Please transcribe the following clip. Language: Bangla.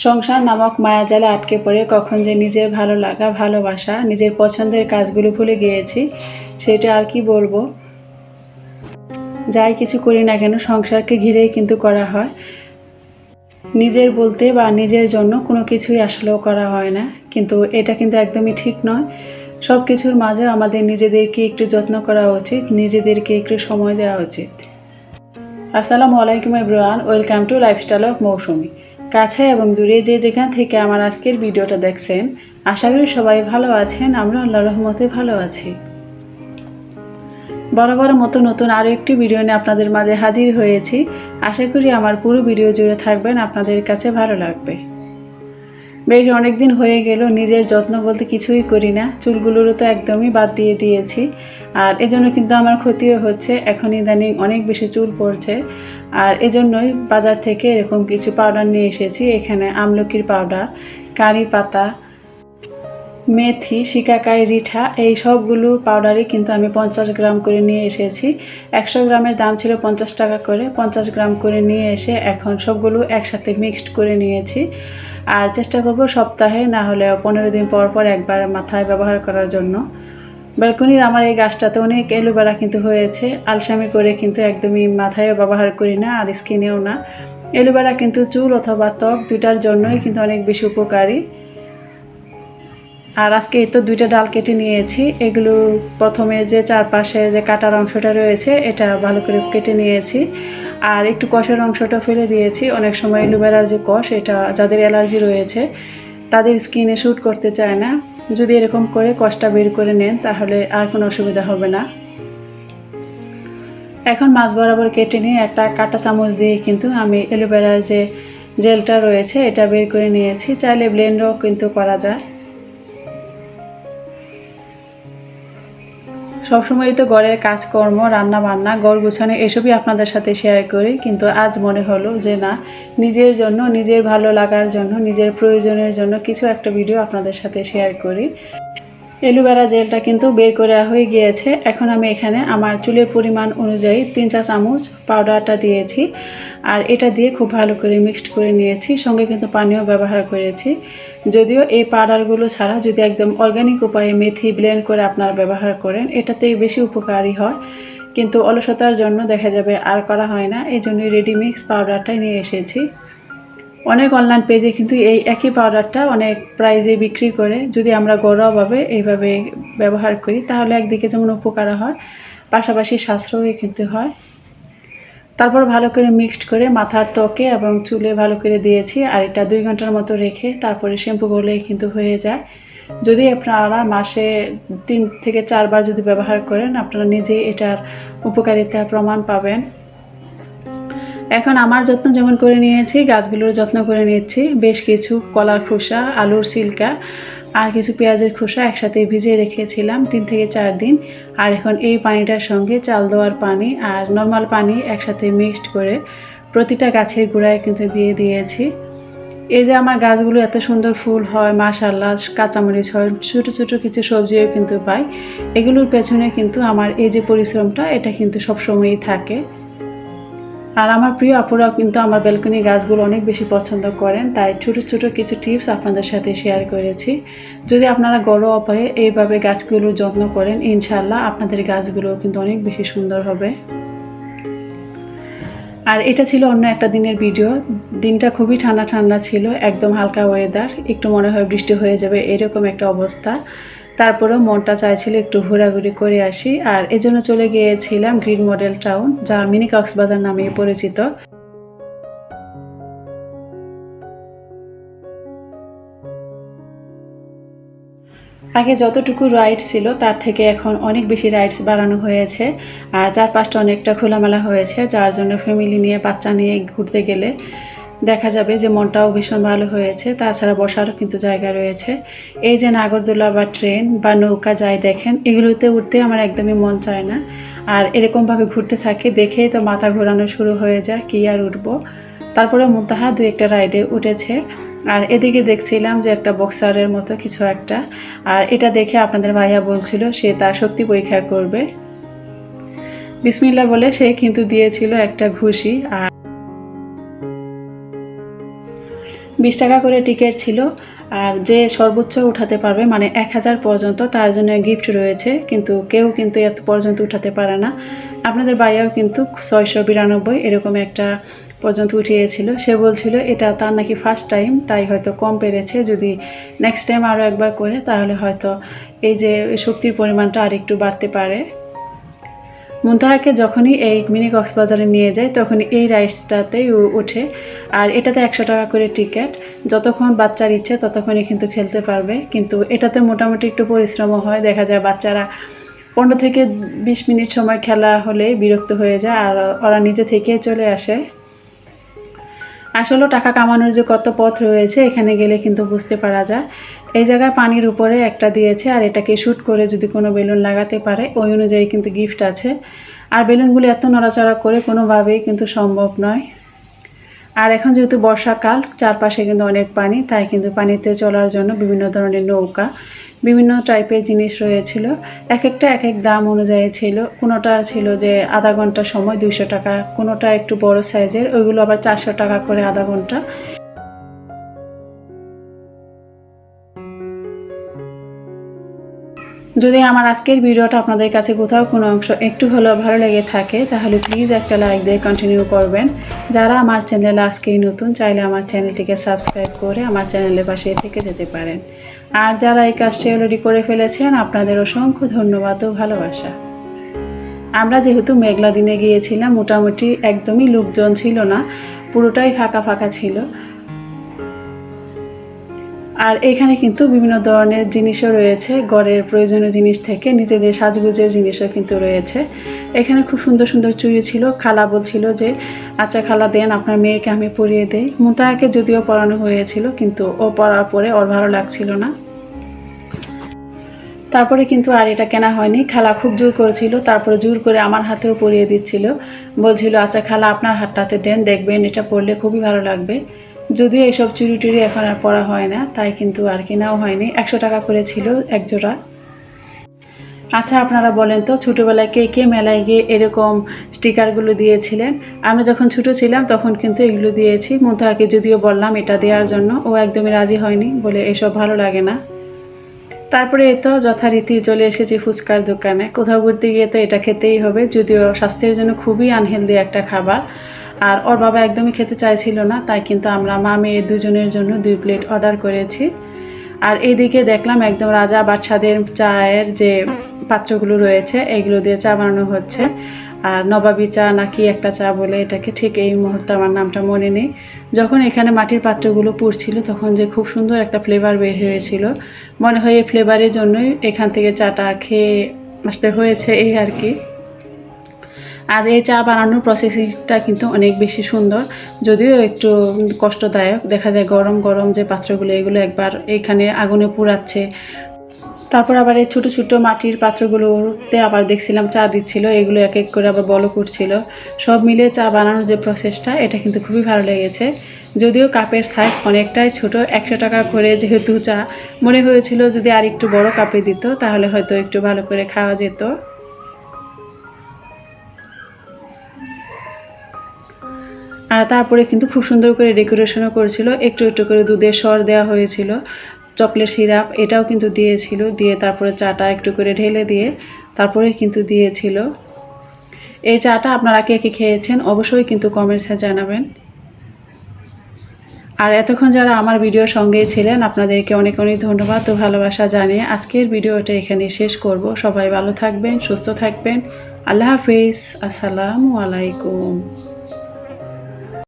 সংসার নামক মায়াজালে আটকে পড়ে কখন যে নিজের ভালো লাগা, ভালোবাসা, নিজের পছন্দের কাজগুলো ভুলে গিয়েছি, সেটা আর কি বলব? যাই কিছু করি না কেন, সংসারকে ঘিরেই কিন্তু করা হয়। নিজের বলতে বা নিজের জন্য কোনো কিছুই আসলেও করা হয় না। কিন্তু এটা কিন্তু একদমই ঠিক নয়। সব কিছুর মাঝে আমাদের নিজেদেরকে একটু যত্ন করা উচিত, নিজেদেরকে একটু সময় দেওয়া উচিত। আসসালামু আলাইকুম everyone, welcome to lifestyle of Mousumi. কাছে এবং দূরে যে যেখান থেকে আমার আজকের ভিডিওটা দেখছেন, আশা করি সবাই ভালো আছেন আমরা আল্লাহ রহমতে ভালো আছি। বরাবর মতো নতুন আরও একটি ভিডিও নিয়ে আপনাদের মাঝে হাজির হয়েছি। আশা করি আমার পুরো ভিডিও জুড়ে থাকবেন, আপনাদের কাছে ভালো লাগবে। বেশ অনেকদিন হয়ে গেল, নিজের যত্ন বলতে কিছুই করি না। চুলগুলোরও তো একদমই বাদ দিয়ে দিয়েছি। আর এজন্য কিন্তু আমার ক্ষতিও হচ্ছে। এখন ইদানিং অনেক বেশি চুল পড়ছে। আর এজন্যই বাজার থেকে এরকম কিছু পাউডার নিয়ে এসেছি। এখানে আমলকির পাউডার, কারি পাতা মেথি, শিকাকাই, রিঠা, এই সবগুলো পাউডারই কিন্তু আমি পঞ্চাশ গ্রাম করে নিয়ে এসেছি। একশো গ্রামের দাম ছিল পঞ্চাশ টাকা করে। পঞ্চাশ গ্রাম করে নিয়ে এসে এখন সবগুলো একসাথে মিক্সড করে নিয়েছি। আর চেষ্টা করব সপ্তাহে, না হলে পনেরো দিন পর পর একবার মাথায় ব্যবহার করার জন্য। ব্যালকনির আমার এই গাছটাতে অনেক এলোবেরা কিন্তু হয়েছে। আলসামি করে কিন্তু একদমই মাথায়ও ব্যবহার করি না, আর স্কিনেও না। এলোবেরা কিন্তু চুল অথবা ত্বক দুইটার জন্যই কিন্তু অনেক বেশি উপকারী। আর আজকে এই তো দুইটা ডাল কেটে নিয়েছি। এগুলো প্রথমে যে চারপাশে যে কাটার অংশটা রয়েছে, এটা ভালো করে কেটে নিয়েছি। আর একটু কষের অংশটা ফেলে দিয়েছি। অনেক সময় এলোভেরার যে কষ, এটা যাদের অ্যালার্জি রয়েছে, তাদের স্কিনে শ্যুট করতে চায় না। যদি এরকম করে কষটা বের করে নেন, তাহলে আর কোনো অসুবিধা হবে না। এখন মাছ বরাবর কেটে নিয়ে একটা কাঁটা চামচ দিয়ে কিন্তু আমি এলোভেরার যে জেলটা রয়েছে, এটা বের করে নিয়েছি। চাইলে ব্লেন্ডও কিন্তু করা যায়। সবসময় তো ঘরের কাজকর্ম রান্না বান্না ঘর গুছানো, এসবই আপনাদের সাথে শেয়ার করি। কিন্তু আজ মনে হলো যে না, নিজের জন্য, নিজের ভালো লাগার জন্য, নিজের প্রয়োজনের জন্য কিছু একটা ভিডিও আপনাদের সাথে শেয়ার করি। এলোভেরা জেলটা কিন্তু বের করে হয়ে গিয়েছে। এখন আমি এখানে আমার চুলের পরিমাণ অনুযায়ী তিন চা চামচ পাউডারটা দিয়েছি। আর এটা দিয়ে খুব ভালো করে মিক্সড করে নিয়েছি। সঙ্গে কিন্তু পানিও ব্যবহার করেছি। যদিও এই পাউডারগুলো ছাড়া যদি একদম অর্গানিক উপায়ে মেথি ব্লেন্ড করে আপনারা ব্যবহার করেন, এটাতেই বেশি উপকারী হয়। কিন্তু অলসতার জন্য দেখা যাবে আর করা হয় না। এই জন্যই রেডিমিক্স পাউডারটাই নিয়ে এসেছি। অনেক অনলাইন পেজে কিন্তু এই একই পাউডারটা অনেক প্রাইজে বিক্রি করে। যদি আমরা ঘরোয়াভাবে এইভাবে ব্যবহার করি, তাহলে একদিকে যেমন উপকার হয়, পাশাপাশি সাশ্রয়ই কিন্তু হয়। তারপর ভালো করে মিক্সড করে মাথার ত্বকে এবং চুলে ভালো করে দিয়েছি, আর এটা দুই ঘণ্টার মতো রেখে তারপরে শ্যাম্পু করলেই কিন্তু হয়ে যায়। যদি আপনারা মাসে তিন থেকে চারবার যদি ব্যবহার করেন, আপনারা নিজেই এটার উপকারিতা প্রমাণ পাবেন। এখন আমার যত্ন যেমন করে নিয়েছি, গাছগুলোর যত্ন করে নিচ্ছি। বেশ কিছু কলার খোসা, আলুর সিল্কা আর কিছু পেঁয়াজের খোসা একসাথে ভিজিয়ে রেখেছিলাম তিন থেকে চার দিন। আর এখন এই পানিটার সঙ্গে চাল দেওয়ার পানি আর নর্মাল পানি একসাথে মিক্সড করে প্রতিটা গাছের গোড়ায় কিন্তু দিয়ে দিয়েছি। এই যে আমার গাছগুলো এত সুন্দর ফুল হয় মাশাল্লাহ কাঁচামরিচ হয়, ছোটো ছোটো কিছু সবজিও কিন্তু পাই। এগুলোর পেছনে কিন্তু আমার এই যে পরিশ্রমটা, এটা কিন্তু সবসময়ই থাকে। আর আমার প্রিয় আপুরাও কিন্তু আমার ব্যালকনি গাছগুলো অনেক বেশি পছন্দ করেন, তাই ছোট ছোট কিছু টিপস আপনাদের সাথে শেয়ার করেছি। যদি আপনারা ঘরোয়া উপায়ে এইভাবে গাছগুলোর যত্ন করেন ইনশাল্লাহ আপনাদের গাছগুলো কিন্তু অনেক বেশি সুন্দর হবে। আর এটা ছিল অন্য একটা দিনের ভিডিও দিনটা খুবই ঠান্ডা ঠান্ডা ছিল, একদম হালকা ওয়েদার একটু মনে হয় বৃষ্টি হয়ে যাবে, এরকম একটা অবস্থা। তারপরেও মনটা চাইছিল একটু ঘোরাঘুরি করে আসি আর এজন্য চলে গিয়েছিলাম গ্রিন মডেল টাউন, যা মিনি কক্সবাজার নামে পরিচিত। আগে যতটুকু রাইডস ছিল, তার থেকে এখন অনেক বেশি রাইডস বাড়ানো হয়েছে আর চারপাশটা অনেকটা খোলামেলা হয়েছে, যার জন্য ফ্যামিলি নিয়ে, বাচ্চা নিয়ে ঘুরতে গেলে দেখা যাবে যে মনটাও ভীষণ ভালো হয়েছে, তাছাড়া বসারও কিন্তু জায়গা রয়েছে। এই যে নাগরদোলা বা ট্রেন বা নৌকা যায় দেখেন, এগুলোতে উঠতে আমার একদমই মন চায় না। আর এরকমভাবে ঘুরতে থাকে, দেখেই তো মাথা ঘোরানো শুরু হয়ে যায়, কি আর উঠবো। তারপরে মুতাহা দু একটা রাইডে উঠেছে। আর এদিকে দেখছিলাম যে একটা বক্সারের মতো কিছু একটা। আর এটা দেখে আপনাদের ভাইয়া বলছিল, সে তার শক্তি পরীক্ষা করবে। বিসমিল্লা বলে সে কিন্তু দিয়েছিল একটা ঘুষি। আর বিশ টাকা করে টিকিট ছিল আর যে সর্বোচ্চ উঠাতে পারবে মানে এক হাজার পর্যন্ত তার জন্য গিফট রয়েছে, কিন্তু কেউ কিন্তু এত পর্যন্ত উঠাতে পারে না। আপনাদের বাইয়াও কিন্তু ছয়শো বিরানব্বই এরকম একটা পর্যন্ত উঠিয়েছিল। সে বলছিল, এটা তার নাকি ফার্স্ট টাইম তাই হয়তো কম পেরেছে। যদি নেক্সট টাইম আরও একবার করে, তাহলে হয়তো এই যে শক্তির পরিমাণটা আর একটু বাড়তে পারে। মুন্তাহাকে যখনই এই মিনি কক্সবাজারে নিয়ে যায়, তখনই এই রাইডসটাতেই ওঠে। আর এটাতে একশো টাকা করে টিকিট। যতক্ষণ বাচ্চার ইচ্ছে, ততক্ষণই কিন্তু খেলতে পারবে। কিন্তু এটাতে মোটামুটি একটু পরিশ্রমও হয়। দেখা যায় বাচ্চারা পনেরো থেকে বিশ মিনিট সময় খেলা হলে বিরক্ত হয়ে যায় আর ওরা নিজে থেকে চলে আসে। আসলে টাকা কামানোর যে কত পথ রয়েছে, এখানে গেলে কিন্তু বুঝতে পারা যায়। এই জায়গায় পানির উপরে একটা দিয়েছে আর এটাকে শ্যুট করে যদি কোনো বেলুন লাগাতে পারে, ওই অনুযায়ী কিন্তু গিফট আছে। আর বেলুনগুলো এত নড়াচড়া করে কোনোভাবেই কিন্তু সম্ভব নয়। আর এখন যেহেতু বর্ষাকাল, চারপাশে কিন্তু অনেক পানি, তাই কিন্তু পানিতে চলার জন্য বিভিন্ন ধরনের নৌকা, বিভিন্ন টাইপের জিনিস রয়েছিল। এক একটা এক এক দাম অনুযায়ী ছিল। কোনোটা ছিল যে আধা ঘণ্টা সময় দুইশো টাকা, কোনোটা একটু বড় সাইজের ওইগুলো আবার চারশো টাকা করে আধা ঘণ্টা। যদি আমার আজকের ভিডিওটা আপনাদের কাছে কোথাও কোনো অংশ একটু হলেও ভালো লেগে থাকে, তাহলে প্লিজ একটা লাইক দিয়ে কন্টিনিউ করবেন। যারা আমার চ্যানেলে আজকেই নতুন, চাইলে আমার চ্যানেলটিকে সাবস্ক্রাইব করে আমার চ্যানেলের পাশে থেকে যেতে পারেন। আর যারা এই কাজটি অলরেডি করে ফেলেছেন, আপনাদের অসংখ্য ধন্যবাদ ও ভালোবাসা। আমরা যেহেতু মেঘলা দিনে গিয়েছিলাম, মোটামুটি একদমই লোকজন ছিল না, পুরোটাই ফাঁকা ফাঁকা ছিল। আর এখানে কিন্তু বিভিন্ন ধরনের জিনিসও রয়েছে, ঘরের প্রয়োজনীয় জিনিস থেকে নিজেদের সাজগুজের জিনিসও কিন্তু রয়েছে। এখানে খুব সুন্দর সুন্দর চুড়ি ছিল, খালা বলছিল যে আচ্ছা খালা, দেন আপনার মেয়েকে আমি পরিয়ে দেই। মোতায়াকে যদিও পড়ানো হয়েছিল, কিন্তু ও পড়ার পরে ওর ভালো লাগছিল না। তারপরে কিন্তু আর এটা কেনা হয়নি। খালা খুব জোর করেছিল, তারপরে জোর করে আমার হাতেও পরিয়ে দিচ্ছিল। বলছিল আচ্ছা খালা, আপনার হাতটাতে দেন, দেখবেন এটা পরলে খুবই ভালো লাগবে। যদিও এইসব চুরি টুরি এখন আর পড়া হয় না, তাই কিন্তু আর কেনাও হয়নি। একশো টাকা করে ছিল এক জোড়া আচ্ছা আপনারা বলেন তো, ছোটোবেলায় কে কে মেলায় গিয়ে এরকম স্টিকারগুলো দিয়েছিলেন? আমি যখন ছোটো ছিলাম, তখন কিন্তু এগুলো দিয়েছি। মুন্তাহাকে যদিও বললাম এটা দেওয়ার জন্য, ও একদমই রাজি হয়নি বলে এসব ভালো লাগে না। তারপরে এ তো যথারীতি চলে এসেছি ফুচকার দোকানে। কোথাও ঘুরতে গিয়ে তো এটা খেতেই হবে, যদিও স্বাস্থ্যের জন্য খুবই আনহেলদি একটা খাবার। আর ওর বাবা একদমই খেতে চাইছিল না, তাই কিন্তু আমরা মা মেয়ে দুজনের জন্য দুই প্লেট অর্ডার করেছি। আর এইদিকে দেখলাম একদম রাজা বাচ্চাদের চায়ের যে পাত্রগুলো রয়েছে, এগুলো দিয়ে চা বানানো হচ্ছে। আর নবাবি চা নাকি একটা চা বলে এটাকে ঠিক এই মুহূর্তে আমার নামটা মনে নেই। যখন এখানে মাটির পাত্রগুলো পুড়ছিল, তখন যে খুব সুন্দর একটা ফ্লেভার বের হয়েছিল। মনে হয় এই ফ্লেভারের জন্যই এখান থেকে চাটা খেয়ে আসতে হয়েছে এই আর কি। আর এই চা বানানোর প্রসেসিংটা কিন্তু অনেক বেশি সুন্দর। যদিও একটু কষ্টদায়ক, দেখা যায় গরম গরম যে পাত্রগুলো, এগুলো একবার এখানে আগুনে পুড়াচ্ছে। তারপর আবার এই ছোটো ছোটো মাটির পাত্রগুলোতে আবার দেখছিলাম চা দিচ্ছিল, এগুলো এক এক করে আবার বলো করছিল সব মিলে চা বানানোর যে প্রসেসটা এটা কিন্তু খুবই ভালো লেগেছে। যদিও কাপের সাইজ অনেকটাই ছোট, একশো টাকা করে যেহেতু চা। মনে হয়েছিল যদি আর একটু বড় কাপে দিত, তাহলে হয়তো একটু ভালো করে খাওয়া যেত। আর তারপরে কিন্তু খুব সুন্দর করে ডেকোরেশনও করেছিল। একটু একটু করে দুধের সর দেওয়া হয়েছিল। চকলেট সিরাপ এটাও কিন্তু দিয়েছিল। দিয়ে তারপরে চাটা একটু করে ঢেলে দিয়ে তারপরে কিন্তু দিয়েছিল। এই চাটা আপনারা কে কে খেয়েছেন অবশ্যই কিন্তু কমেন্টসে জানাবেন। আর এতক্ষণ যারা আমার ভিডিওর সঙ্গেই ছিলেন, আপনাদেরকে অনেক অনেক ধন্যবাদ ও ভালোবাসা জানিয়ে আজকের ভিডিওটা এখানে শেষ করব। সবাই ভালো থাকবেন, সুস্থ থাকবেন। আল্লাহ হাফিজ। আসসালামু আলাইকুম।